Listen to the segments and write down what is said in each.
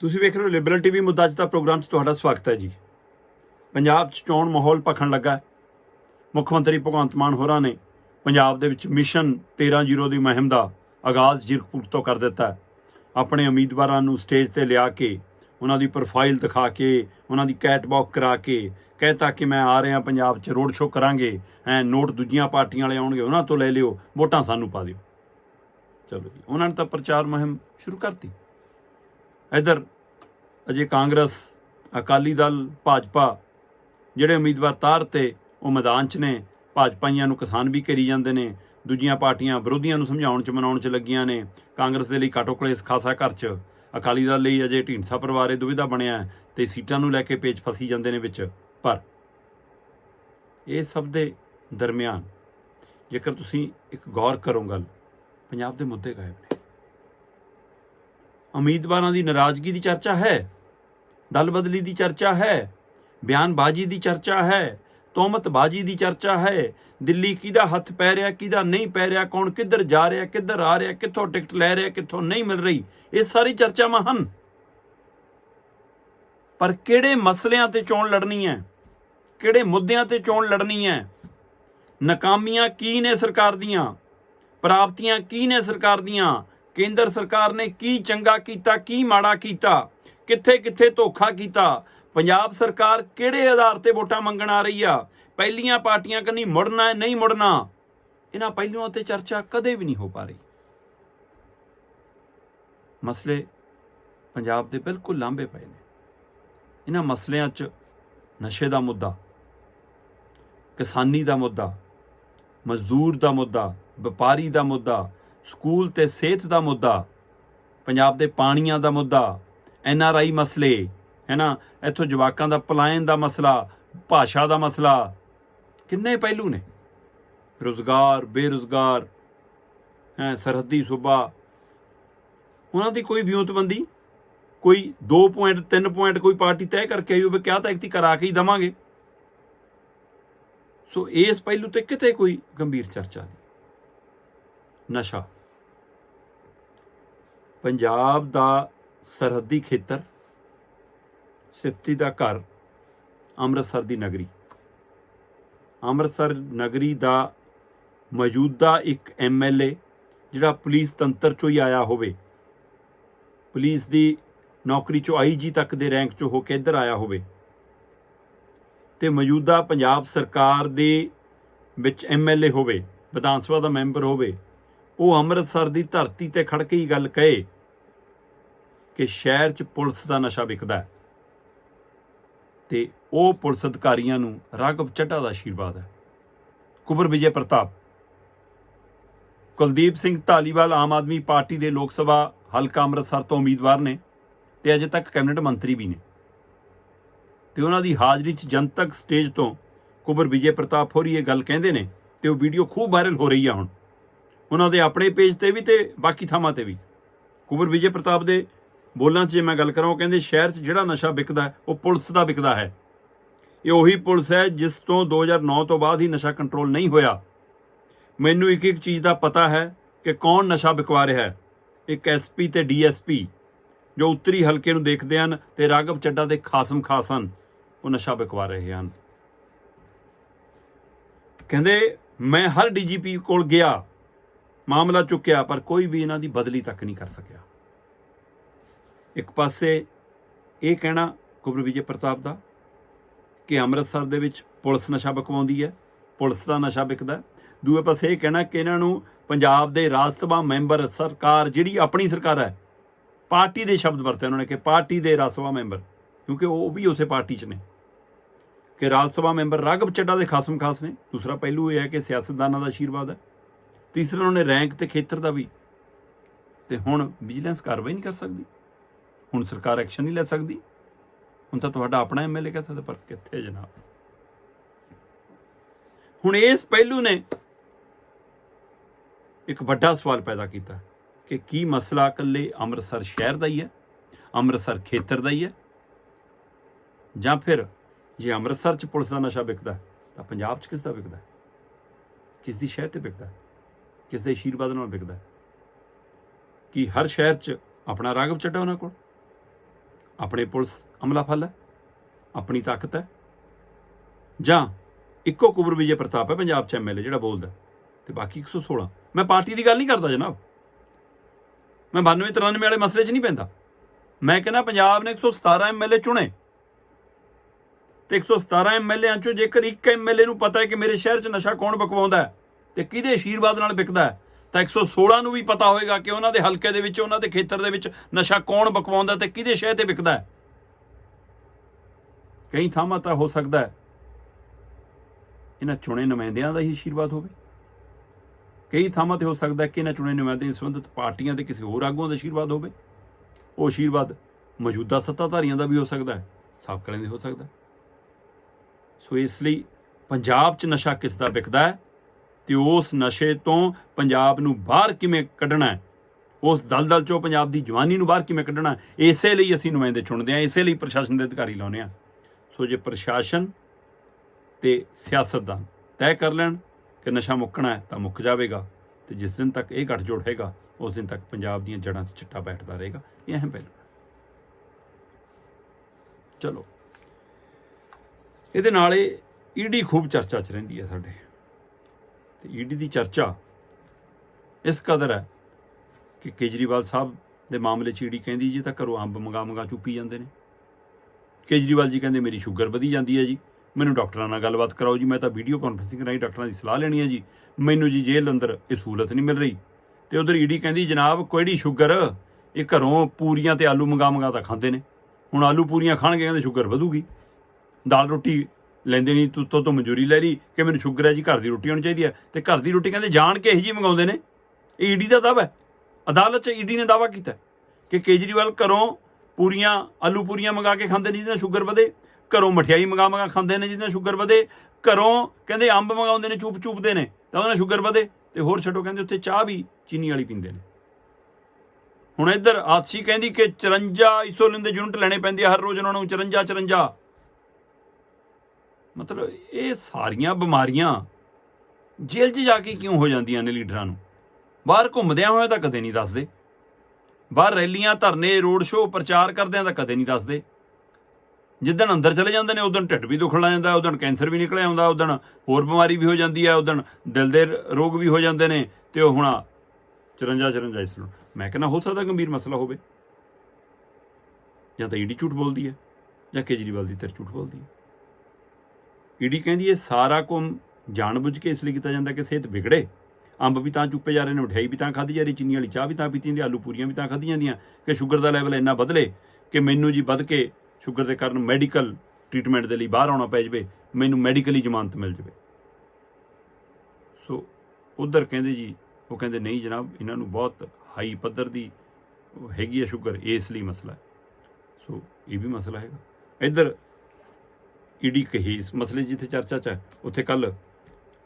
ਤੁਸੀਂ ਵੇਖ ਰਹੇ ਹੋ ਲਿਬਰਲ ਟੀਵੀ ਮੁੱਦਾ ਅੱਜ ਦਾ ਪ੍ਰੋਗਰਾਮ 'ਚ ਤੁਹਾਡਾ ਸਵਾਗਤ ਹੈ ਜੀ। ਪੰਜਾਬ 'ਚ ਚੋਣ ਮਾਹੌਲ ਭਖਣ ਲੱਗਾ ਮੁੱਖ ਮੰਤਰੀ ਭਗਵੰਤ ਮਾਨ ਹੋਰਾਂ ਨੇ ਪੰਜਾਬ ਦੇ ਵਿੱਚ ਮਿਸ਼ਨ 13-0 ਦੀ ਮੁਹਿੰਮ ਦਾ ਆਗਾਜ਼ ਜ਼ੀਰਕਪੁਰ ਤੋਂ ਕਰ ਦਿੱਤਾ ਆਪਣੇ ਉਮੀਦਵਾਰਾਂ ਨੂੰ ਸਟੇਜ ਤੇ ਲਿਆ ਕੇ, ਉਹਨਾਂ ਦੀ ਪ੍ਰੋਫਾਈਲ ਦਿਖਾ ਕੇ, ਉਹਨਾਂ ਦੀ ਕੈਟਵਾਕ ਕਰਾ ਕੇ, ਕਹਿਤਾ ਕਿ ਮੈਂ ਆ ਰਿਹਾ ਪੰਜਾਬ 'ਚ, ਰੋਡ ਸ਼ੋਅ ਕਰਾਂਗੇ, ਐ ਨੋਟ ਦੂਜੀਆਂ ਪਾਰਟੀਆਂ ਵਾਲੇ ਆਉਣਗੇ, ਉਹਨਾਂ ਤੋਂ ਲੈ ਲਿਓ, ਵੋਟਾਂ ਸਾਨੂੰ ਪਾ ਦਿਓ। ਚਲੋ ਜੀ, ਉਹਨਾਂ ਨੇ ਤਾਂ ਪ੍ਰਚਾਰ ਮੁਹਿੰਮ ਸ਼ੁਰੂ ਕਰਤੀ। ਇਧਰ ਅਜੇ ਕਾਂਗਰਸ, ਅਕਾਲੀ ਦਲ, ਭਾਜਪਾ ਜਿਹੜੇ ਉਮੀਦਵਾਰ ਤਾਰ ਤੇ ਉਹ ਮੈਦਾਨ 'ਚ ਨੇ, ਭਾਜਪਾਈਆਂ ਨੂੰ ਕਿਸਾਨ ਵੀ ਘੇਰੀ ਜਾਂਦੇ ਨੇ, ਦੂਜੀਆਂ ਪਾਰਟੀਆਂ ਵਿਰੋਧੀਆਂ ਨੂੰ ਸਮਝਾਉਣ 'ਚ, ਮਨਾਉਣ 'ਚ ਲੱਗੀਆਂ ਨੇ, ਕਾਂਗਰਸ ਦੇ ਲਈ ਕਾਟੋ ਕਲੇਸ ਖਾਸਾ ਘਰ 'ਚ, ਅਕਾਲੀ ਦਲ ਲਈ ਅਜੇ ਢੀਂਡਸਾ ਪਰਿਵਾਰ ਇਹ ਦੁਵਿਧਾ ਬਣਿਆ ਹੈ ਤੇ ਸੀਟਾਂ ਨੂੰ ਲੈ ਕੇ ਪੇਚ ਫਸੀ ਜਾਂਦੇ ਨੇ ਵਿੱਚ, ਪਰ ਇਹ ਸਭ ਦੇ ਦਰਮਿਆਨ ਜੇਕਰ ਤੁਸੀਂ ਇੱਕ ਗੌਰ ਕਰੋ ਗੱਲ, ਪੰਜਾਬ ਦੇ ਮੁੱਦੇ ਗਾਇਬ ਨੇ। ਉਮੀਦਵਾਰਾਂ ਦੀ ਨਾਰਾਜ਼ਗੀ ਦੀ ਚਰਚਾ ਹੈ ਦਲ ਬਦਲੀ ਦੀ ਚਰਚਾ ਹੈ, ਬਿਆਨਬਾਜ਼ੀ ਦੀ ਚਰਚਾ ਹੈ, ਤੋਮਤਬਾਜ਼ੀ ਦੀ ਚਰਚਾ ਹੈ, ਦਿੱਲੀ ਕਿਹਦਾ ਹੱਥ ਪੈ ਰਿਹਾ, ਕਿਹਦਾ ਨਹੀਂ ਪੈ ਰਿਹਾ, ਕੌਣ ਕਿੱਧਰ ਜਾ ਰਿਹਾ, ਕਿੱਧਰ ਆ ਰਿਹਾ, ਕਿੱਥੋਂ ਟਿਕਟ ਲੈ ਰਿਹਾ, ਕਿੱਥੋਂ ਨਹੀਂ ਮਿਲ ਰਹੀ, ਇਹ ਸਾਰੀ ਚਰਚਾਵਾਂ ਹਨ। ਪਰ ਕਿਹੜੇ ਮਸਲਿਆਂ ਤੇ ਚੋਣ ਲੜਨੀ ਹੈ, ਕਿਹੜੇ ਮੁੱਦਿਆਂ ਤੇ ਚੋਣ ਲੜਨੀ ਹੈ, ਨਾਕਾਮੀਆਂ ਕੀ ਨੇ ਸਰਕਾਰ ਦੀਆਂ, ਪ੍ਰਾਪਤੀਆਂ ਕੀ ਨੇ ਸਰਕਾਰ ਦੀਆਂ ਕੇਂਦਰ ਸਰਕਾਰ ਨੇ ਕੀ ਚੰਗਾ ਕੀਤਾ, ਕੀ ਮਾੜਾ ਕੀਤਾ, ਕਿੱਥੇ ਕਿੱਥੇ ਧੋਖਾ ਕੀਤਾ? ਪੰਜਾਬ ਸਰਕਾਰ ਕਿਹੜੇ ਆਧਾਰ ਤੇ ਵੋਟਾਂ ਮੰਗਣ ਆ ਰਹੀ ਆ? ਪਹਿਲੀਆਂ ਪਾਰਟੀਆਂ ਕੰਨੀ ਮੁੜਨਾ ਨਹੀਂ ਮੁੜਨਾ? ਇਹਨਾਂ ਪਹਿਲੂਆਂ ਤੇ ਚਰਚਾ ਕਦੇ ਵੀ ਨਹੀਂ ਹੋ ਪਾ ਰਹੀ। ਮਸਲੇ ਪੰਜਾਬ ਦੇ ਬਿਲਕੁਲ ਲਾਂਬੇ ਪਏ ਨੇ। ਇਹਨਾਂ ਮਸਲਿਆਂ 'ਚ ਨਸ਼ੇ ਦਾ ਮੁੱਦਾ, ਕਿਸਾਨੀ ਦਾ ਮੁੱਦਾ, ਮਜ਼ਦੂਰ ਦਾ ਮੁੱਦਾ, ਵਪਾਰੀ ਦਾ ਮੁੱਦਾ ਸਕੂਲ ਤੇ ਸਿਹਤ ਦਾ ਮੁੱਦਾ, ਪੰਜਾਬ ਦੇ ਪਾਣੀਆਂ ਦਾ ਮੁੱਦਾ, ਐਨ ਆਰ ਆਈ ਮਸਲੇ ਹੈ ਨਾ ਇੱਥੋਂ ਜਵਾਕਾਂ ਦਾ ਪਲਾਇਨ ਦਾ ਮਸਲਾ, ਭਾਸ਼ਾ ਦਾ ਮਸਲਾ, ਕਿੰਨੇ ਪਹਿਲੂ ਨੇ? ਰੋਜ਼ਗਾਰ, ਬੇਰੁਜ਼ਗਾਰ, ਹੈ, ਸਰਹੱਦੀ ਸੂਬਾ, ਉਹਨਾਂ ਦੀ ਕੋਈ ਵਿਉਂਤਬੰਦੀ? ਕੋਈ 2 ਪੁਆਇੰਟ 3 ਪੁਆਇੰਟ ਕੋਈ ਪਾਰਟੀ ਤੈਅ ਕਰਕੇ ਆਈ ਹੋਵੇ ਕਿਹਾ ਤਾਂ ਇੱਕ ਕਰਾ ਕੇ ਹੀ ਦਵਾਂਗੇ। ਸੋ ਇਸ ਪਹਿਲੂ ਤੇ ਕਿਤੇ ਕੋਈ ਗੰਭੀਰ ਚਰਚਾ ਨਹੀਂ। ਨਸ਼ਾ। ਪੰਜਾਬ ਦਾ ਸਰਹੱਦੀ ਖੇਤਰ, ਸਿਫਤੀ ਦਾ ਘਰ, ਅੰਮ੍ਰਿਤਸਰ ਦੀ ਨਗਰੀ। ਅੰਮ੍ਰਿਤਸਰ ਨਗਰੀ ਦਾ ਮੌਜੂਦਾ ਇੱਕ ਐਮਐਲਏ ਜਿਹੜਾ ਪੁਲਿਸ ਤੰਤਰ ਚੋਂ ਹੀ ਆਇਆ ਹੋਵੇ, ਪੁਲਿਸ ਦੀ ਨੌਕਰੀ ਚੋਂ ਆਈਜੀ ਤੱਕ ਦੇ ਰੈਂਕ ਚੋਂ ਹੋ ਕੇ ਇੱਧਰ ਆਇਆ ਹੋਵੇ ਤੇ ਮੌਜੂਦਾ ਪੰਜਾਬ ਸਰਕਾਰ ਦੇ ਵਿੱਚ ਐਮਐਲਏ ਹੋਵੇ, ਵਿਧਾਨ ਸਭਾ ਦਾ ਮੈਂਬਰ ਹੋਵੇ ਉਹ ਅੰਮ੍ਰਿਤਸਰ ਦੀ ਧਰਤੀ ਤੇ ਖੜ ਕੇ ਹੀ ਗੱਲ ਕਹੇ ਕਿ ਸ਼ਹਿਰ 'ਚ ਪੁਲਿਸ ਦਾ ਨਸ਼ਾ ਵਿਕਦਾ ਹੈ। ਤੇ ਉਹ ਪੁਲਿਸ ਅਧਿਕਾਰੀਆਂ ਨੂੰ ਰਾਘਵ ਚੱਡਾ ਦਾ ਆਸ਼ੀਰਵਾਦ ਹੈ। ਕੁਬਰ ਵਿਜੇ ਪ੍ਰਤਾਪ। ਕੁਲਦੀਪ ਸਿੰਘ ਢਾਲੀਵਾਲ ਆਮ ਆਦਮੀ ਪਾਰਟੀ ਦੇ ਲੋਕ ਸਭਾ ਹਲਕਾ ਅੰਮ੍ਰਿਤਸਰ ਤੋਂ ਉਮੀਦਵਾਰ ਨੇ ਤੇ ਅਜੇ ਤੱਕ ਕੈਬਨਿਟ ਮੰਤਰੀ ਵੀ ਨੇ। ਤੇ ਉਹਨਾਂ ਦੀ ਹਾਜ਼ਰੀ 'ਚ ਜਨਤਕ ਸਟੇਜ ਤੋਂ ਕੁਬਰ ਵਿਜੇ ਪ੍ਰਤਾਪ ਹੋਰੀ ਇਹ ਗੱਲ ਕਹਿੰਦੇ ਨੇ ਤੇ ਉਹ ਵੀਡੀਓ ਖੂਬ ਵਾਇਰਲ ਹੋ ਰਹੀ ਆ ਹੁਣ। ਉਹਨਾਂ ਦੇ ਆਪਣੇ ਪੇਜ ਤੇ ਵੀ ਤੇ ਬਾਕੀ ਥਾਵਾਂ ਤੇ ਵੀ। ਕੁਬਰ ਵਿਜੇ ਪ੍ਰਤਾਪ ਦੇ ਬੋਲਾਂ 'ਚ ਜੇ ਮੈਂ ਗੱਲ ਕਰਾਂ, ਉਹ ਕਹਿੰਦੇ ਸ਼ਹਿਰ 'ਚ ਜਿਹੜਾ ਨਸ਼ਾ ਵਿਕਦਾ ਉਹ ਪੁਲਿਸ ਦਾ ਵਿਕਦਾ ਹੈ। ਇਹ ਉਹੀ ਪੁਲਿਸ ਹੈ ਜਿਸ ਤੋਂ 2009 ਤੋਂ ਬਾਅਦ ਹੀ ਨਸ਼ਾ ਕੰਟਰੋਲ ਨਹੀਂ ਹੋਇਆ। ਮੈਨੂੰ ਇੱਕ ਇੱਕ ਚੀਜ਼ ਦਾ ਪਤਾ ਹੈ ਕਿ ਕੌਣ ਨਸ਼ਾ ਵਿਕਵਾ ਰਿਹਾ ਹੈ। ਇੱਕ ਐਸਪੀ ਤੇ ਡੀਐਸਪੀ ਜੋ ਉੱਤਰੀ ਹਲਕੇ ਨੂੰ ਦੇਖਦੇ ਹਨ ਤੇ ਰਾਘਵ ਚੱਡਾ ਦੇ ਖਾਸਮ ਖਾਸ ਹਨ ਉਹ ਨਸ਼ਾ ਵਿਕਵਾ ਰਹੇ ਹਨ। ਕਹਿੰਦੇ, ਮੈਂ ਹਰ ਡੀਜੀਪੀ ਕੋਲ ਗਿਆ ਮਾਮਲਾ ਚੁੱਕਿਆ, ਪਰ ਕੋਈ ਵੀ ਇਹਨਾਂ ਦੀ ਬਦਲੀ ਤੱਕ ਨਹੀਂ ਕਰ ਸਕਿਆ। ਇੱਕ ਪਾਸੇ ਇਹ ਕਹਿਣਾ ਕੁਬਰ ਵਿਜੇ ਪ੍ਰਤਾਪ ਦਾ ਕਿ ਅੰਮ੍ਰਿਤਸਰ ਦੇ ਵਿੱਚ ਪੁਲਿਸ ਨਸ਼ਾ ਵਿਕਵਾਉਂਦੀ ਹੈ, ਪੁਲਿਸ ਦਾ ਨਸ਼ਾ ਵਿਕਦਾ ਦੂਏ ਪਾਸੇ ਇਹ ਕਹਿਣਾ ਕਿ ਇਹਨਾਂ ਨੂੰ ਪੰਜਾਬ ਦੇ ਰਾਜ ਸਭਾ ਮੈਂਬਰ ਸਰਕਾਰ ਜਿਹੜੀ ਆਪਣੀ ਸਰਕਾਰ ਹੈ, ਪਾਰਟੀ ਦੇ ਸ਼ਬਦ ਵਰਤੇ ਉਹਨਾਂ ਨੇ ਕਿ ਪਾਰਟੀ ਦੇ ਰਾਜ ਸਭਾ ਮੈਂਬਰ, ਕਿਉਂਕਿ ਉਹ ਵੀ ਉਸੇ ਪਾਰਟੀ 'ਚ ਨੇ। ਕਿ ਰਾਜ ਸਭਾ ਮੈਂਬਰ ਰਾਘਵ ਚੱਡਾ ਦੇ ਖਾਸਮ ਖਾਸ ਨੇ। ਦੂਸਰਾ ਪਹਿਲੂ ਇਹ ਹੈ ਕਿ ਸਿਆਸਤਦਾਨਾਂ ਦਾ ਆਸ਼ੀਰਵਾਦ ਹੈ। ਤੀਸਰਾ ਉਹਨਾਂ ਨੇ ਰੈਂਕ ਤੇ ਖੇਤਰ ਦਾ ਵੀ। ਤੇ ਹੁਣ ਵਿਜੀਲੈਂਸ ਕਾਰਵਾਈ ਨਹੀਂ ਕਰ ਸਕਦੀ। ਹੁਣ ਸਰਕਾਰ ਐਕਸ਼ਨ ਨਹੀਂ ਲੈ ਸਕਦੀ। ਹੁਣ ਤਾਂ ਤੁਹਾਡਾ ਆਪਣਾ ਐਮਐਲਏ ਕਹਿ ਸਕਦਾ, ਪਰ ਕਿੱਥੇ ਜਨਾਬ? ਹੁਣ ਇਸ ਪਹਿਲੂ ਨੇ ਇੱਕ ਵੱਡਾ ਸਵਾਲ ਪੈਦਾ ਕੀਤਾ ਕਿ ਕੀ ਮਸਲਾ ਇਕੱਲੇ ਅੰਮ੍ਰਿਤਸਰ ਸ਼ਹਿਰ ਦਾ ਹੀ ਹੈ, ਅੰਮ੍ਰਿਤਸਰ ਖੇਤਰ ਦਾ ਹੀ ਹੈ, ਜਾਂ ਫਿਰ ਜੇ ਅੰਮ੍ਰਿਤਸਰ 'ਚ ਪੁਲਿਸ ਦਾ ਨਸ਼ਾ ਵਿਕਦਾ, ਤਾਂ ਪੰਜਾਬ 'ਚ ਕਿਸ ਦਾ ਵਿਕਦਾ? ਕਿਸ ਦੀ ਸ਼ਹਿਰ ਤੇ ਵਿਕਦਾ? ਕਿਸ ਦੇ ਆਸ਼ੀਰਵਾਦ ਨਾਲ ਵਿਕਦਾ ਕਿ ਹਰ ਸ਼ਹਿਰ 'ਚ ਆਪਣਾ ਰਾਘਵ ਚੱਡਾ ਉਹਨਾਂ ਕੋਲ? ਆਪਣੇ ਪੁਲਿਸ ਅਮਲਾ ਫਲ ਹੈ? ਆਪਣੀ ਤਾਕਤ ਹੈ? ਜਾਂ ਇੱਕੋ ਕੁਬਰ ਵਿਜੇ ਪ੍ਰਤਾਪ ਹੈ, ਪੰਜਾਬ ਚ ਐਮਐਲਏ ਜਿਹੜਾ ਬੋਲਦਾ ਤੇ ਬਾਕੀ 116 ਮੈਂ ਪਾਰਟੀ ਦੀ ਗੱਲ ਨਹੀਂ ਕਰਦਾ ਜਨਾਬ। ਮੈਂ 92 93 ਵਾਲੇ ਮਸਲੇ 'ਚ ਨਹੀਂ ਪੈਂਦਾ। ਮੈਂ ਕਹਿੰਦਾ ਪੰਜਾਬ ਨੇ 117 ਐਮਐਲਏ ਚੁਣੇ। ਤੇ 117 ਐਮਐਲਏਆਂ ਚੋਂ ਜੇਕਰ ਇੱਕ ਐਮਐਲਏ ਨੂੰ ਪਤਾ ਹੈ ਕਿ ਮੇਰੇ ਸ਼ਹਿਰ 'ਚ ਨਸ਼ਾ ਕੌਣ ਬਕਵਾਉਂਦਾ ਹੈ ਤੇ ਕਿਹਦੇ ਆਸ਼ੀਰਵਾਦ ਨਾਲ ਵਿਕਦਾ ਹੈ? ਤਾਂ 116 ਨੂੰ ਵੀ ਪਤਾ ਹੋਏਗਾ ਕਿ ਉਹਨਾਂ ਦੇ ਹਲਕੇ ਦੇ ਵਿੱਚ, ਉਹਨਾਂ ਦੇ ਖੇਤਰ ਦੇ ਵਿੱਚ ਨਸ਼ਾ ਕੌਣ ਬਕਵਾਉਂਦਾ ਤੇ ਕਿਹਦੇ ਸ਼ਹਿ ਤੇ ਵਿਕਦਾ ਕਈ ਥਾਵਾਂ ਤਾਂ ਹੋ ਸਕਦਾ ਹੈ। ਇਹਨਾਂ ਚੁਣੇ ਨੁਮਾਇੰਦਿਆਂ ਦਾ ਹੀ ਆਸ਼ੀਰਵਾਦ ਹੋਵੇ। ਕਈ ਥਾਵਾਂ ਤੇ ਹੋ ਸਕਦਾ ਕਿ ਇਹਨਾਂ ਚੁਣੇ ਨੁਮਾਇੰਦਿਆਂ ਸੰਬੰਧਿਤ ਪਾਰਟੀਆਂ ਦੇ ਕਿਸੇ ਹੋਰ ਆਗੂਆਂ ਦਾ ਆਸ਼ੀਰਵਾਦ ਹੋਵੇ। ਉਹ ਆਸ਼ੀਰਵਾਦ ਮੌਜੂਦਾ ਸੱਤਾਧਾਰੀਆਂ ਦਾ ਵੀ ਹੋ ਸਕਦਾ ਹੈ। ਸਾਬਕਾ ਦੇ ਹੋ ਸਕਦਾ ਸੋ ਇਸ ਲਈ ਪੰਜਾਬ 'ਚ ਨਸ਼ਾ ਕਿਸ ਦਾ ਵਿਕਦਾ ਹੈ? ਤੇ ਉਸ ਨਸ਼ੇ ਤੋਂ ਪੰਜਾਬ ਨੂੰ ਬਾਹਰ ਕਿਵੇਂ ਕੱਢਣਾ ਹੈ? ਉਸ ਦਲਦਲ ਚੋਂ ਪੰਜਾਬ ਦੀ ਜਵਾਨੀ ਨੂੰ ਬਾਹਰ ਕਿਵੇਂ ਕੱਢਣਾ ਇਸੇ ਲਈ ਅਸੀਂ ਨੁਮਾਇੰਦੇ ਚੁਣਦੇ ਹਾਂ, ਇਸੇ ਲਈ ਪ੍ਰਸ਼ਾਸਨ ਦੇ ਅਧਿਕਾਰੀ ਲਾਉਂਦੇ ਹਾਂ। ਸੋ ਜੇ ਪ੍ਰਸ਼ਾਸਨ ਤੇ ਸਿਆਸਤਦਾਨ ਤੈਅ ਕਰ ਲੈਣ ਕਿ ਨਸ਼ਾ ਮੁੱਕਣਾ ਹੈ ਤਾਂ ਮੁੱਕ ਜਾਵੇਗਾ ਤੇ ਜਿਸ ਦਿਨ ਤੱਕ ਇਹ ਗੱਠਜੋੜ ਹੈਗਾ ਉਸ ਦਿਨ ਤੱਕ ਪੰਜਾਬ ਦੀਆਂ ਜੜ੍ਹਾਂ 'ਚ ਚਿੱਟਾ ਬੈਠਦਾ ਰਹੇਗਾ। ਇਹ ਅਹਿਮ ਪਹਿਲੂ ਚਲੋ। ਇਹਦੇ ਨਾਲ ਇਹ ਈਡੀ ਖੂਬ ਚਰਚਾ 'ਚ ਰਹਿੰਦੀ ਹੈ ਸਾਡੇ। ਤੇ ਈਡੀ ਦੀ ਚਰਚਾ ਇਸ ਕਦਰ ਹੈ ਕਿ ਕੇਜਰੀਵਾਲ ਸਾਹਿਬ ਦੇ ਮਾਮਲੇ 'ਚ ਈਡੀ ਕਹਿੰਦੀ ਜੀ ਤਾਂ ਘਰੋਂ ਅੰਬ ਮੰਗਾ ਮੰਗਾ ਚੁੱਪੀ ਜਾਂਦੇ ਨੇ। ਕੇਜਰੀਵਾਲ ਜੀ ਕਹਿੰਦੇ ਮੇਰੀ ਸ਼ੂਗਰ ਵਧੀ ਜਾਂਦੀ ਹੈ ਜੀ। ਮੈਨੂੰ ਡਾਕਟਰਾਂ ਨਾਲ ਗੱਲਬਾਤ ਕਰਾਓ ਜੀ। ਮੈਂ ਤਾਂ ਵੀਡੀਓ ਕਾਨਫਰੰਸਿੰਗ ਰਾਹੀਂ ਡਾਕਟਰਾਂ ਦੀ ਸਲਾਹ ਲੈਣੀ ਹੈ ਜੀ। ਮੈਨੂੰ ਜੀ ਜੇਲ੍ਹ ਅੰਦਰ ਇਹ ਸਹੂਲਤ ਨਹੀਂ ਮਿਲ ਰਹੀ। ਤੇ ਉਧਰ ਈਡੀ ਕਹਿੰਦੀ, ਜਨਾਬ, ਕਿਹੜੀ ਸ਼ੂਗਰ? ਇਹ ਘਰੋਂ ਪੂਰੀਆਂ ਤੇ ਆਲੂ ਮੰਗਾ ਮੰਗਾ ਤਾਂ ਖਾਂਦੇ ਨੇ। ਹੁਣ ਆਲੂ ਪੂਰੀਆਂ ਖਾਣਗੇ, ਕਹਿੰਦੇ ਸ਼ੂਗਰ ਵਧੂਗੀ। ਦਾਲ ਰੋਟੀ ਲੈਂਦੇ ਨਹੀਂ, ਤੂੰ ਤੋਂ ਤੋਂ ਮਨਜ਼ੂਰੀ ਲੈ ਲਈ ਕਿ ਮੈਨੂੰ ਸ਼ੂਗਰ ਹੈ ਜੀ, ਘਰ ਦੀ ਰੋਟੀ ਹੋਣੀ ਚਾਹੀਦੀ ਹੈ। ਤੇ ਘਰ ਦੀ ਰੋਟੀ ਕਹਿੰਦੇ ਜਾਣ ਕੇ ਇਹੀ ਜੀ ਮੰਗਾਉਂਦੇ ਨੇ। ਇਹ ਈਡੀ ਦਾ ਦਾਅਵਾ ਹੈ। ਅਦਾਲਤ 'ਚ ਈਡੀ ਨੇ ਦਾਅਵਾ ਕੀਤਾ ਕਿ ਕੇਜਰੀਵਾਲ ਘਰੋਂ ਪੂਰੀਆਂ, ਆਲੂ ਪੂਰੀਆਂ ਮੰਗਾ ਕੇ ਖਾਂਦੇ ਨੇ ਜਿਹਦੇ ਨਾਲ ਸ਼ੂਗਰ ਵਧੇ, ਘਰੋਂ ਮਠਿਆਈ ਮੰਗਾ ਮੰਗਾ ਖਾਂਦੇ ਨੇ ਜਿਹਦੇ ਨਾਲ ਸ਼ੂਗਰ ਵਧੇ, ਘਰੋਂ ਕਹਿੰਦੇ ਅੰਬ ਮੰਗਾਉਂਦੇ ਨੇ, ਚੂਪ ਚੂਪਦੇ ਨੇ, ਤਾਂ ਉਹਨਾਂ ਸ਼ੂਗਰ ਵਧੇ। ਤੇ ਹੋਰ ਛੱਡੋ, ਕਹਿੰਦੇ ਉੱਥੇ ਚਾਹ ਵੀ ਚੀਨੀ ਵਾਲੀ ਪੀਂਦੇ ਨੇ। ਹੁਣ ਇੱਧਰ ਆਤਸ਼ੀ ਕਹਿੰਦੀ ਕਿ 54 ਇਸੋਲਿਨ ਦੇ ਯੂਨਿਟ ਲੈਣੇ ਪੈਂਦੇ ਆ, ਹਰ ਰੋਜ਼ ਉਹਨਾਂ ਨੂੰ 54 54 ਮਤਲਬ ਇਹ ਸਾਰੀਆਂ ਬਿਮਾਰੀਆਂ ਜੇਲ੍ਹ 'ਚ ਜਾ ਕੇ ਕਿਉਂ ਹੋ ਜਾਂਦੀਆਂ ਨੇ ਲੀਡਰਾਂ ਨੂੰ? ਬਾਹਰ ਘੁੰਮਦਿਆਂ ਹੋਇਆ ਤਾਂ ਕਦੇ ਨਹੀਂ ਦੱਸਦੇ। ਬਾਹਰ ਰੈਲੀਆਂ, ਧਰਨੇ, ਰੋਡ ਸ਼ੋਅ ਪ੍ਰਚਾਰ ਕਰਦਿਆਂ ਤਾਂ ਕਦੇ ਨਹੀਂ ਦੱਸਦੇ। ਜਿੱਦਣ ਅੰਦਰ ਚਲੇ ਜਾਂਦੇ ਨੇ, ਉਦੋਂ ਢਿੱਡ ਵੀ ਦੁਖਣ ਲੱਗ ਜਾਂਦਾ, ਉਦੋਂ ਕੈਂਸਰ ਵੀ ਨਿਕਲ ਆਉਂਦਾ, ਉਦੋਂ ਹੋਰ ਬਿਮਾਰੀ ਵੀ ਹੋ ਜਾਂਦੀ ਹੈ ਉਦੋਂ ਦਿਲ ਦੇ ਰੋਗ ਵੀ ਹੋ ਜਾਂਦੇ ਨੇ ਤੇ ਉਹ ਹੁਣ 54 54 ਇਸ ਨੂੰ। ਮੈਂ ਕਹਿੰਦਾ ਹੋ ਸਕਦਾ ਗੰਭੀਰ ਮਸਲਾ ਹੋਵੇ। ਜਾਂ ਤਾਂ ਈਡੀ ਝੂਠ ਬੋਲਦੀ ਹੈ, ਜਾਂ ਕੇਜਰੀਵਾਲ ਦੀ ਤਰ ਝੂਠ ਬੋਲਦੀ ਹੈ। ਈਡੀ ਕਹਿੰਦੀ ਇਹ ਸਾਰਾ ਕੰਮ ਜਾਣਬੁੱਝ ਕੇ ਇਸ ਲਈ ਕੀਤਾ ਜਾਂਦਾ ਕਿ ਸਿਹਤ ਵਿਗੜੇ। ਅੰਬ ਵੀ ਤਾਂ ਚੁੱਪੇ ਜਾ ਰਹੇ ਨੇ, ਮਠਿਆਈ ਵੀ ਤਾਂ ਖਾਧੀ ਜਾ ਰਹੀ ਚੀਨੀ ਵਾਲੀ ਚਾਹ ਵੀ ਤਾਂ ਪੀਤੀ ਜਾਂਦੀ ਆਲੂ ਪੂਰੀਆਂ ਵੀ ਤਾਂ ਖਾਧੀ ਜਾਂਦੀਆਂ। ਕਿ ਸ਼ੂਗਰ ਦਾ ਲੈਵਲ ਇੰਨਾ ਬਦਲੇ ਕਿ ਮੈਨੂੰ ਜੀ ਵੱਧ ਕੇ ਸ਼ੂਗਰ ਦੇ ਕਾਰਨ ਮੈਡੀਕਲ ਟ੍ਰੀਟਮੈਂਟ ਦੇ ਲਈ ਬਾਹਰ ਆਉਣਾ ਪੈ ਜਾਵੇ, ਮੈਨੂੰ ਮੈਡੀਕਲੀ ਜ਼ਮਾਨਤ ਮਿਲ ਜਾਵੇ। ਸੋ ਉਧਰ ਕਹਿੰਦੇ ਜੀ, ਉਹ ਕਹਿੰਦੇ, ਨਹੀਂ ਜਨਾਬ, ਇਹਨਾਂ ਨੂੰ ਬਹੁਤ ਹਾਈ ਪੱਧਰ ਦੀ ਹੈਗੀ ਹੈ ਸ਼ੂਗਰ, ਇਸ ਲਈ ਮਸਲਾ ਸੋ ਇਹ ਵੀ ਮਸਲਾ ਹੈਗਾ। ਇੱਧਰ ਈਡੀ ਕਹੀ ਇਸ ਮਸਲੇ ਜਿੱਥੇ ਚਰਚਾ 'ਚ ਹੈ। ਉੱਥੇ ਕੱਲ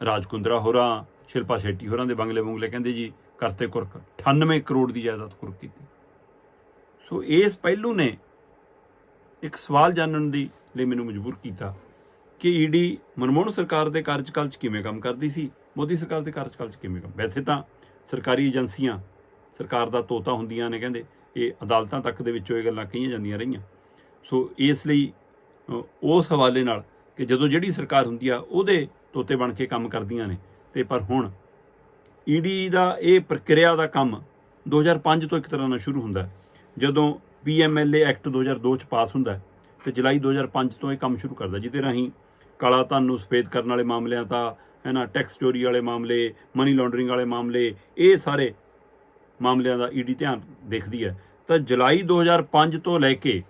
ਰਾਜਕੁੰਦਰਾ ਹੋਰਾਂ, ਸ਼ਿਲਪਾ ਸ਼ੈਟੀ ਹੋਰਾਂ ਦੇ ਬੰਗਲੇ ਬੰਗਲੇ ਕਹਿੰਦੇ ਜੀ, ਕਰਤੇ ਕੁਰਕ 98 ਕਰੋੜ ਦੀ ਜਾਇਦਾਦ ਕੁਰਕ ਕੀਤੀ। ਸੋ ਇਸ ਪਹਿਲੂ ਨੇ ਇੱਕ ਸਵਾਲ ਜਾਣਨ ਦੀ ਲਈ ਮੈਨੂੰ ਮਜਬੂਰ ਕੀਤਾ ਕਿ ਈਡੀ ਮਨਮੋਹਨ ਸਰਕਾਰ ਦੇ ਕਾਰਜਕਾਲ 'ਚ ਕਿਵੇਂ ਕੰਮ ਕਰਦੀ ਸੀ, ਮੋਦੀ ਸਰਕਾਰ ਦੇ ਕਾਰਜਕਾਲ 'ਚ ਕਿਵੇਂ ਕੰਮ ਵੈਸੇ ਤਾਂ ਸਰਕਾਰੀ ਏਜੰਸੀਆਂ ਸਰਕਾਰ ਦਾ ਤੋਤਾ ਹੁੰਦੀਆਂ ਨੇ ਕਹਿੰਦੇ, ਇਹ ਅਦਾਲਤਾਂ ਤੱਕ ਦੇ ਵਿੱਚੋਂ ਇਹ ਗੱਲਾਂ ਕਹੀਆਂ ਜਾਂਦੀਆਂ ਰਹੀਆਂ। ਸੋ ਇਸ ਲਈ ਉਸ ਹਵਾਲੇ ਨਾਲ ਕਿ ਜਦੋਂ ਜਿਹੜੀ ਸਰਕਾਰ ਹੁੰਦੀ ਆ, ਉਹਦੇ ਤੋਤੇ ਬਣ ਕੇ ਕੰਮ ਕਰਦੀਆਂ ਨੇ। ਤੇ ਪਰ ਹੁਣ ਈਡੀ ਦਾ ਇਹ ਪ੍ਰਕਿਰਿਆ ਦਾ ਕੰਮ 2005 ਤੋਂ ਇੱਕ ਤਰ੍ਹਾਂ ਨਾਲ ਸ਼ੁਰੂ ਹੁੰਦਾ ਹੈ। ਜਦੋਂ ਪੀਐਮਐਲਏ ਐਕਟ 2002 ਚ ਪਾਸ ਹੁੰਦਾ ਹੈ, ਤੇ ਜੁਲਾਈ 2005 ਤੋਂ ਇਹ ਕੰਮ ਸ਼ੁਰੂ ਕਰਦਾ ਜਿਹਦੇ ਰਾਹੀਂ ਕਾਲਾ ਧਨ ਨੂੰ ਸਫੇਦ ਕਰਨ ਵਾਲੇ ਮਾਮਲਿਆਂ ਤਾਂ ਹੈ ਨਾ, ਟੈਕਸ ਚੋਰੀ ਵਾਲੇ ਮਾਮਲੇ ਮਨੀ ਲਾਂਡਰਿੰਗ ਵਾਲੇ ਮਾਮਲੇ, ਇਹ ਸਾਰੇ ਮਾਮਲਿਆਂ ਦਾ ਈਡੀ ਧਿਆਨ ਦੇਖਦੀ ਹੈ। ਤਾਂ ਜੁਲਾਈ 2005 ਤੋਂ ਲੈ ਕੇ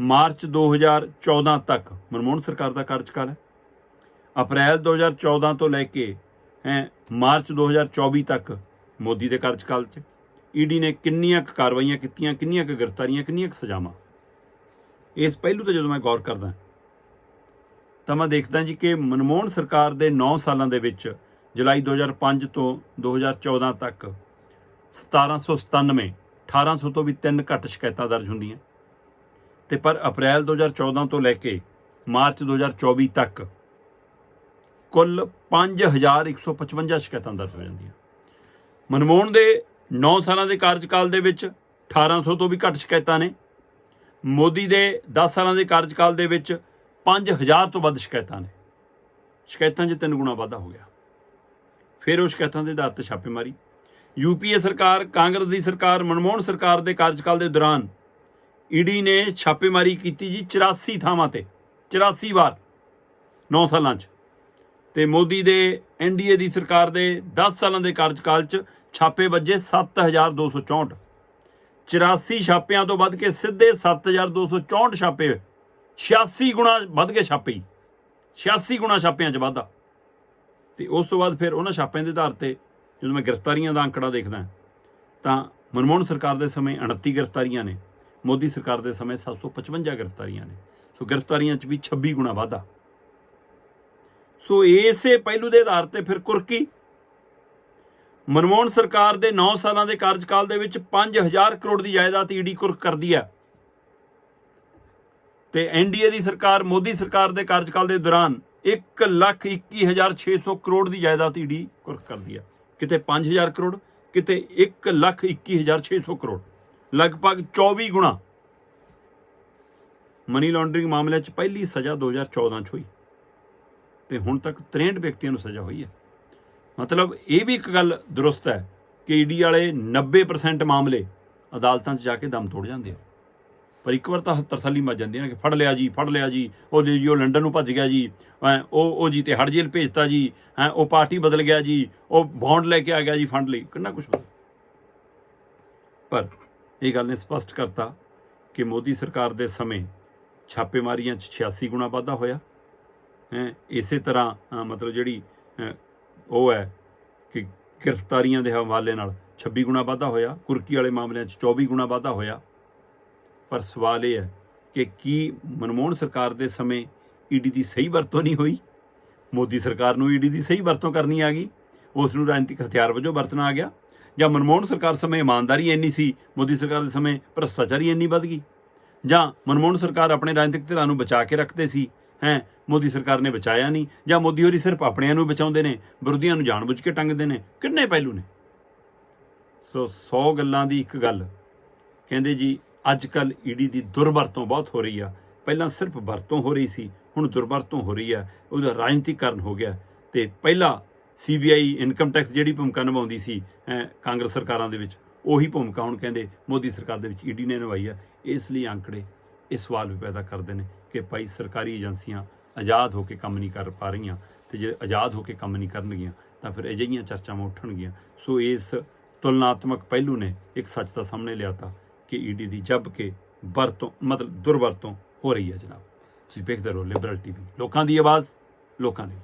ਮਾਰਚ 2014 ਤੱਕ। ਮਨਮੋਹਨ, ਸਰਕਾਰ ਦਾ ਕਾਰਜਕਾਲ ਹੈ। ਅਪ੍ਰੈਲ 2014 ਤੋਂ ਲੈ ਕੇ, ਹੈ, ਮਾਰਚ 2024 ਤੱਕ ਮੋਦੀ ਦੇ ਕਾਰਜਕਾਲ 'ਚ। ਈਡੀ ਨੇ ਕਿੰਨੀਆਂ ਕੁ ਕਾਰਵਾਈਆਂ ਕੀਤੀਆਂ, ਕਿੰਨੀਆਂ ਕੁ ਗ੍ਰਿਫਤਾਰੀਆਂ, ਕਿੰਨੀਆਂ ਕੁ ਸਜ਼ਾਵਾਂ। ਇਸ ਪਹਿਲੂ ਤੇ ਜਦੋਂ ਮੈਂ ਗੌਰ ਕਰਦਾ, ਤਾਂ ਮੈਂ ਦੇਖਦਾ ਜੀ ਕਿ ਮਨਮੋਹਨ ਸਰਕਾਰ ਦੇ 9 ਸਾਲਾਂ ਦੇ ਵਿੱਚ ਜੁਲਾਈ 2005 ਤੋਂ 2014 ਤੱਕ 1797 1800 ਤੋਂ ਵੀ ਤਿੰਨ ਘੱਟ ਸ਼ਿਕਾਇਤਾਂ ਦਰਜ ਹੁੰਦੀਆਂ। ਤੇ ਪਰ ਅਪ੍ਰੈਲ 2014 ਤੋਂ ਲੈ ਕੇ ਮਾਰਚ 2024 ਤੱਕ ਕੁੱਲ 5155 ਸ਼ਿਕਾਇਤਾਂ ਦਰਜ ਹੋ ਜਾਂਦੀਆਂ। ਮਨਮੋਹਨ ਦੇ 9 ਸਾਲਾਂ ਦੇ ਕਾਰਜਕਾਲ ਦੇ ਵਿੱਚ 1800 ਤੋਂ ਵੀ ਘੱਟ ਸ਼ਿਕਾਇਤਾਂ ਨੇ। ਮੋਦੀ ਦੇ 10 ਸਾਲਾਂ ਦੇ ਕਾਰਜਕਾਲ ਦੇ ਵਿੱਚ 5000 ਤੋਂ ਵੱਧ ਸ਼ਿਕਾਇਤਾਂ ਨੇ। ਸ਼ਿਕਾਇਤਾਂ 'ਚ ਤਿੰਨ ਗੁਣਾ ਵਾਧਾ ਹੋ ਗਿਆ। ਫਿਰ ਉਹ ਸ਼ਿਕਾਇਤਾਂ ਦੇ ਆਧਾਰ ਤੇ ਛਾਪੇਮਾਰੀ। ਯੂਪੀਏ ਸਰਕਾਰ, ਕਾਂਗਰਸ ਦੀ ਸਰਕਾਰ, ਮਨਮੋਹਨ ਸਰਕਾਰ ਦੇ ਕਾਰਜਕਾਲ ਦੇ ਦੌਰਾਨ ਈਡੀ ਨੇ ਛਾਪੇਮਾਰੀ ਕੀਤੀ ਜੀ 84 ਥਾਵਾਂ ਤੇ 84 ਵਾਰ 9 ਸਾਲਾਂ 'ਚ। ਤੇ ਮੋਦੀ ਦੇ ਐਨਡੀਏ ਦੀ ਸਰਕਾਰ ਦੇ 10 ਸਾਲਾਂ ਦੇ ਕਾਰਜਕਾਲ 'ਚ ਛਾਪੇ ਵੱਜੇ 7264 84 ਛਾਪਿਆਂ ਤੋਂ ਵੱਧ ਕੇ ਸਿੱਧੇ 7264 ਛਾਪੇ 86 ਗੁਣਾ ਵੱਧ ਕੇ ਛਾਪੇ ਹੀ। 86 ਗੁਣਾ ਛਾਪਿਆਂ 'ਚ ਵਾਧਾ। ਤੇ ਉਸ ਤੋਂ ਬਾਅਦ ਫਿਰ ਉਹਨਾਂ ਛਾਪਿਆਂ ਦੇ ਆਧਾਰ ਤੇ ਜਦੋਂ ਮੈਂ ਗ੍ਰਿਫਤਾਰੀਆਂ ਦਾ ਅੰਕੜਾ ਦੇਖਦਾ, ਤਾਂ ਮਨਮੋਹਨ ਸਰਕਾਰ ਦੇ ਸਮੇਂ 29 ਗ੍ਰਿਫਤਾਰੀਆਂ ਨੇ। ਮੋਦੀ ਸਰਕਾਰ ਦੇ ਸਮੇਂ 755 ਗ੍ਰਿਫਤਾਰੀਆਂ ਨੇ। ਸੋ ਗ੍ਰਿਫਤਾਰੀਆਂ 'ਚ ਵੀ 26 ਗੁਣਾ ਵਾਧਾ। ਸੋ ਇਸੇ ਪਹਿਲੂ ਦੇ ਆਧਾਰ ਤੇ ਫਿਰ ਕੁਰਕੀ। ਮਨਮੋਹਨ ਸਰਕਾਰ ਦੇ 9 ਸਾਲਾਂ ਦੇ ਕਾਰਜਕਾਲ ਦੇ ਵਿੱਚ 5000 ਕਰੋੜ ਦੀ ਜਾਇਦਾਦ ਈਡੀ ਕੁਰਕ ਕਰਦੀ ਹੈ। ਤੇ ਐਨਡੀਏ ਦੀ ਸਰਕਾਰ, ਮੋਦੀ ਸਰਕਾਰ ਦੇ ਕਾਰਜਕਾਲ ਦੇ ਦੌਰਾਨ 121600 ਕਰੋੜ ਦੀ ਜਾਇਦਾਦ ਈਡੀ ਕੁਰਕ ਕਰਦੀ ਹੈ। ਕਿਤੇ 5000 ਕਰੋੜ, ਕਿਤੇ 121600 ਕਰੋੜ। ਲਗਭਗ 24 ਗੁਣਾ। ਮਨੀ ਲਾਂਡਰਿੰਗ ਮਾਮਲੇ 'ਚ ਪਹਿਲੀ ਸਜ਼ਾ 2014 'ਚ ਹੋਈ। ਤੇ ਹੁਣ ਤੱਕ 63 ਵਿਅਕਤੀਆਂ ਨੂੰ ਸਜ਼ਾ ਹੋਈ ਹੈ। ਮਤਲਬ ਇਹ ਵੀ ਇੱਕ ਗੱਲ ਦਰੁਸਤ ਹੈ ਕਿ ਈਡੀ ਵਾਲੇ 90% ਮਾਮਲੇ ਅਦਾਲਤਾਂ 'ਚ ਜਾ ਕੇ ਦਮ ਤੋੜ ਜਾਂਦੇ ਆ। ਪਰ ਇੱਕ ਵਾਰ ਤਾਂ ਤਰਸੱਲੀ ਮਚ ਜਾਂਦੀ ਹੈ ਕਿ ਫੜ ਲਿਆ ਜੀ ਫੜ ਲਿਆ ਜੀ ਉਹ ਜੀ ਉਹ ਲੰਡਨ ਨੂੰ ਭੱਜ ਗਿਆ ਜੀ ਹੈਂ, ਉਹ ਉਹ ਜੀ ਤੇ ਹੜ ਜੇਲ੍ਹ ਭੇਜਤਾ ਜੀ ਹੈ ਉਹ ਪਾਰਟੀ ਬਦਲ ਗਿਆ ਜੀ ਉਹ ਬੌਂਡ ਲੈ ਕੇ ਆ ਗਿਆ ਜੀ ਫੰਡ ਲਈ ਕਿੰਨਾ ਕੁਝ ਪਰ ਇਹ ਗੱਲ ਨੇ ਸਪਸ਼ਟ ਕਰਤਾ ਕਿ ਮੋਦੀ ਸਰਕਾਰ ਦੇ ਸਮੇਂ ਛਾਪੇਮਾਰੀਆਂ 'ਚ 86 ਗੁਣਾ ਵਾਧਾ ਹੋਇਆ। ਹੈ, ਇਸੇ ਤਰ੍ਹਾਂ ਮਤਲਬ ਜਿਹੜੀ ਉਹ ਹੈ ਕਿ ਗ੍ਰਿਫਤਾਰੀਆਂ ਦੇ ਹਵਾਲੇ ਨਾਲ 26 ਗੁਣਾ ਵਾਧਾ ਹੋਇਆ, ਕੁਰਕੀ ਵਾਲੇ ਮਾਮਲਿਆਂ 'ਚ 24 ਗੁਣਾ ਵਾਧਾ ਹੋਇਆ। ਪਰ ਸਵਾਲ ਇਹ ਹੈ ਕਿ ਕੀ ਮਨਮੋਹਨ ਸਰਕਾਰ ਦੇ ਸਮੇਂ ਈਡੀ ਦੀ ਸਹੀ ਵਰਤੋਂ ਨਹੀਂ ਹੋਈ? ਮੋਦੀ ਸਰਕਾਰ ਨੂੰ ਈਡੀ ਦੀ ਸਹੀ ਵਰਤੋਂ ਕਰਨੀ ਆ ਗਈ। ਉਸ ਨੂੰ ਰਾਜਨੀਤਿਕ ਹਥਿਆਰ ਵਜੋਂ ਵਰਤਣਾ ਆ ਗਿਆ। ਜਾਂ ਮਨਮੋਹਨ ਸਰਕਾਰ ਸਮੇਂ ਇਮਾਨਦਾਰੀ ਇੰਨੀ ਸੀ, ਮੋਦੀ ਸਰਕਾਰ ਦੇ ਸਮੇਂ ਭ੍ਰਸ਼ਟਾਚਾਰੀ ਇੰਨੀ ਵੱਧ ਗਈ? ਜਾਂ ਮਨਮੋਹਨ ਸਰਕਾਰ ਆਪਣੇ ਰਾਜਨੀਤਿਕ ਧਿਰਾਂ ਨੂੰ ਬਚਾ ਕੇ ਰੱਖਦੇ ਸੀ? ਹੈ, ਮੋਦੀ ਸਰਕਾਰ ਨੇ ਬਚਾਇਆ ਨਹੀਂ, ਜਾਂ ਮੋਦੀ ਹੋਰੀ ਸਿਰਫ ਆਪਣਿਆਂ ਨੂੰ ਬਚਾਉਂਦੇ ਨੇ, ਵਿਰੋਧੀਆਂ ਨੂੰ ਜਾਣਬੁੱਝ ਕੇ ਟੰਗਦੇ ਨੇ? ਕਿੰਨੇ ਪਹਿਲੂ ਨੇ? ਸੋ 100 ਗੱਲਾਂ ਦੀ ਇੱਕ ਗੱਲ। ਕਹਿੰਦੇ ਜੀ ਅੱਜ ਕੱਲ ਈਡੀ ਦੀ ਦੁਰਵਰਤੋਂ ਬਹੁਤ ਹੋ ਰਹੀ ਆ। ਪਹਿਲਾਂ ਸਿਰਫ ਵਰਤੋਂ ਹੋ ਰਹੀ ਸੀ, ਹੁਣ ਦੁਰਵਰਤੋਂ ਹੋ ਰਹੀ ਆ। ਉਹਦਾ ਰਾਜਨੀਤੀਕਰਨ ਹੋ ਗਿਆ। ਤੇ ਪਹਿਲਾਂ ਸੀਬੀਆਈ ਇਨਕਮ ਟੈਕਸ ਜਿਹੜੀ ਭੂਮਿਕਾ ਨਿਭਾਉਂਦੀ ਸੀ ਅਹ, ਕਾਂਗਰਸ ਸਰਕਾਰਾਂ ਦੇ ਵਿੱਚ ਉਹੀ ਭੂਮਿਕਾ ਹੁਣ ਕਹਿੰਦੇ ਮੋਦੀ ਸਰਕਾਰ ਦੇ ਵਿੱਚ ਈਡੀ ਨੇ ਨਿਭਾਈ ਆ। ਇਸ ਲਈ ਅੰਕੜੇ ਇਹ ਸਵਾਲ ਵੀ ਪੈਦਾ ਕਰਦੇ ਨੇ ਕਿ ਭਾਈ ਸਰਕਾਰੀ ਏਜੰਸੀਆਂ ਆਜ਼ਾਦ ਹੋ ਕੇ ਕੰਮ ਨਹੀਂ ਕਰ ਪਾ ਰਹੀਆਂ ਤੇ ਜੇ ਆਜ਼ਾਦ ਹੋ ਕੇ ਕੰਮ ਨਹੀਂ ਕਰਨਗੀਆਂ ਤਾਂ ਫਿਰ ਅਜਿਹੀਆਂ ਚਰਚਾਵਾਂ ਉੱਠਣਗੀਆਂ। ਸੋ ਇਸ ਤੁਲਨਾਤਮਕ ਪਹਿਲੂ ਨੇ ਇੱਕ ਸੱਚ ਦਾ ਸਾਹਮਣੇ ਲਿਆਤਾ ਕਿ ਈਡੀ ਦੀ ਜੱਬ ਕੇ ਵਰਤੋਂ ਮਤਲਬ ਦੁਰਵਰਤੋਂ ਹੋ ਰਹੀ ਹੈ ਜਨਾਬ। ਤੁਸੀਂ ਵੇਖਦੇ ਰਹੋ ਲਿਬਰਲ ਟੀਵੀ ਲੋਕਾਂ ਦੀ ਆਵਾਜ਼ ਲੋਕਾਂ ਲਈ।